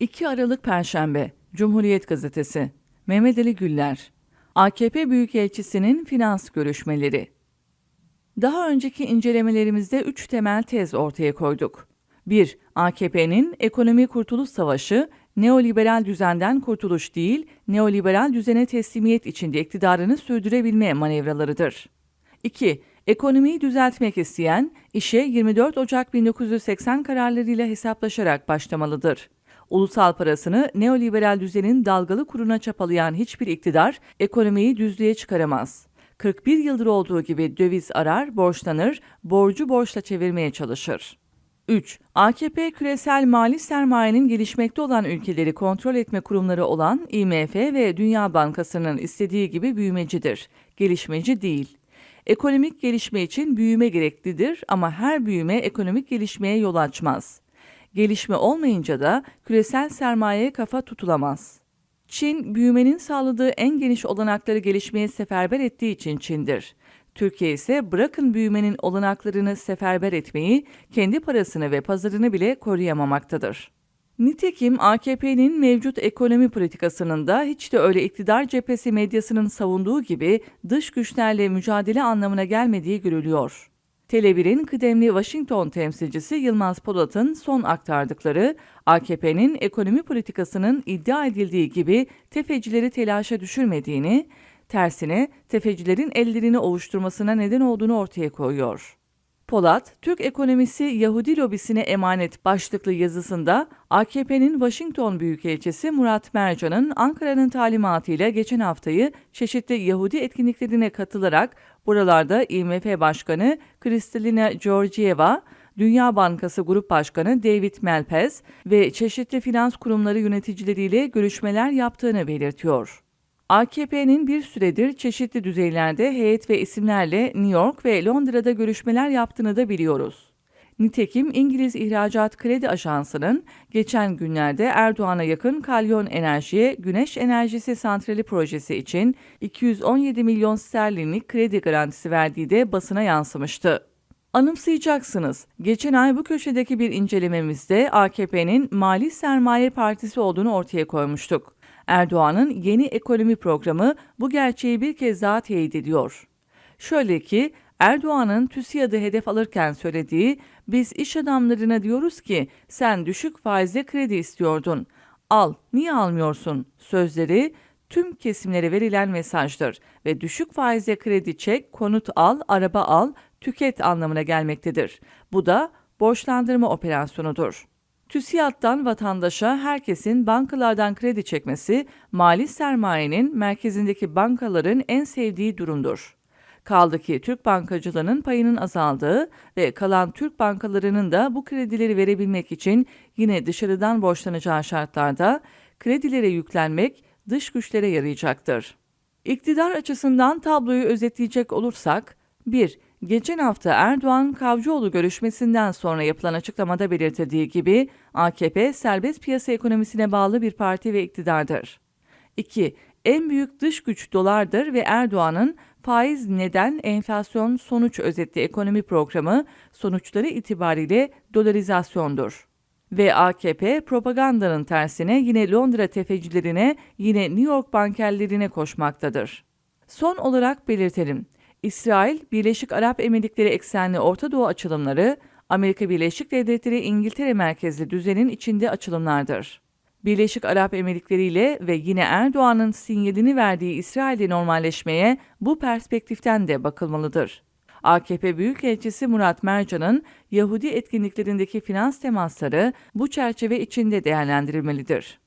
2 Aralık Perşembe Cumhuriyet Gazetesi Mehmet Ali Güller AKP Büyükelçisi'nin finans görüşmeleri Daha önceki incelemelerimizde 3 temel tez ortaya koyduk. 1. AKP'nin ekonomi kurtuluş savaşı, neoliberal düzenden kurtuluş değil, neoliberal düzene teslimiyet içinde iktidarını sürdürebilme manevralarıdır. 2. Ekonomiyi düzeltmek isteyen, işe 24 Ocak 1980 kararlarıyla hesaplaşarak başlamalıdır. Ulusal parasını neoliberal düzenin dalgalı kuruna çapalayan hiçbir iktidar ekonomiyi düzlüğe çıkaramaz. 41 yıldır olduğu gibi döviz arar, borçlanır, borcu borçla çevirmeye çalışır. 3. AKP küresel mali sermayenin gelişmekte olan ülkeleri kontrol etme kurumları olan IMF ve Dünya Bankası'nın istediği gibi büyümecidir, gelişmeci değil. Ekonomik gelişme için büyüme gereklidir ama her büyüme ekonomik gelişmeye yol açmaz. Gelişme olmayınca da küresel sermayeye kafa tutulamaz. Çin, büyümenin sağladığı en geniş olanakları gelişmeye seferber ettiği için Çin'dir. Türkiye ise bırakın büyümenin olanaklarını seferber etmeyi, kendi parasını ve pazarını bile koruyamamaktadır. Nitekim AKP'nin mevcut ekonomi politikasının da hiç de öyle iktidar cephesi medyasının savunduğu gibi dış güçlerle mücadele anlamına gelmediği görülüyor. Tele1'in kıdemli Washington temsilcisi Yılmaz Polat'ın son aktardıkları, AKP'nin ekonomi politikasının iddia edildiği gibi tefecileri telaşa düşürmediğini, tersine tefecilerin ellerini ovuşturmasına neden olduğunu ortaya koyuyor. Polat, Türk ekonomisi Yahudi lobisine emanet başlıklı yazısında AKP'nin Washington Büyükelçisi Murat Mercan'ın Ankara'nın talimatıyla geçen haftayı çeşitli Yahudi etkinliklerine katılarak buralarda IMF Başkanı Kristalina Georgieva, Dünya Bankası Grup Başkanı David Malpass ve çeşitli finans kurumları yöneticileriyle görüşmeler yaptığını belirtiyor. AKP'nin bir süredir çeşitli düzeylerde heyet ve isimlerle New York ve Londra'da görüşmeler yaptığını da biliyoruz. Nitekim İngiliz İhracat Kredi Ajansı'nın geçen günlerde Erdoğan'a yakın Kalyon Enerji'ye güneş enerjisi santrali projesi için 217 milyon sterlinlik kredi garantisi verdiği de basına yansımıştı. Anımsayacaksınız. Geçen ay bu köşedeki bir incelememizde AKP'nin Mali Sermaye Partisi olduğunu ortaya koymuştuk. Erdoğan'ın yeni ekonomi programı bu gerçeği bir kez daha teyit ediyor. Şöyle ki Erdoğan'ın TÜSİAD'ı hedef alırken söylediği biz iş adamlarına diyoruz ki sen düşük faizle kredi istiyordun. Al, niye almıyorsun? Sözleri tüm kesimlere verilen mesajdır ve düşük faizle kredi çek, konut al, araba al, tüket anlamına gelmektedir. Bu da borçlandırma operasyonudur. TÜSİAD'dan vatandaşa herkesin bankalardan kredi çekmesi, mali sermayenin merkezindeki bankaların en sevdiği durumdur. Kaldı ki Türk bankacılığının payının azaldığı ve kalan Türk bankalarının da bu kredileri verebilmek için yine dışarıdan borçlanacağı şartlarda kredilere yüklenmek dış güçlere yarayacaktır. İktidar açısından tabloyu özetleyecek olursak, 1. Geçen hafta Erdoğan Kavcıoğlu görüşmesinden sonra yapılan açıklamada belirtildiği gibi AKP serbest piyasa ekonomisine bağlı bir parti ve iktidardır. 2. En büyük dış güç dolardır ve Erdoğan'ın faiz neden enflasyon sonuç özetli ekonomi programı sonuçları itibariyle dolarizasyondur. Ve AKP propagandanın tersine yine Londra tefecilerine, yine New York bankerlerine koşmaktadır. Son olarak belirtelim. İsrail, Birleşik Arap Emirlikleri eksenli Orta Doğu açılımları, Amerika Birleşik Devletleri İngiltere merkezli düzenin içinde açılımlardır. Birleşik Arap Emirlikleri ile ve yine Erdoğan'ın sinyalini verdiği İsrail'de normalleşmeye bu perspektiften de bakılmalıdır. AKP Büyükelçisi Murat Mercan'ın Yahudi etkinliklerindeki finans temasları bu çerçeve içinde değerlendirilmelidir.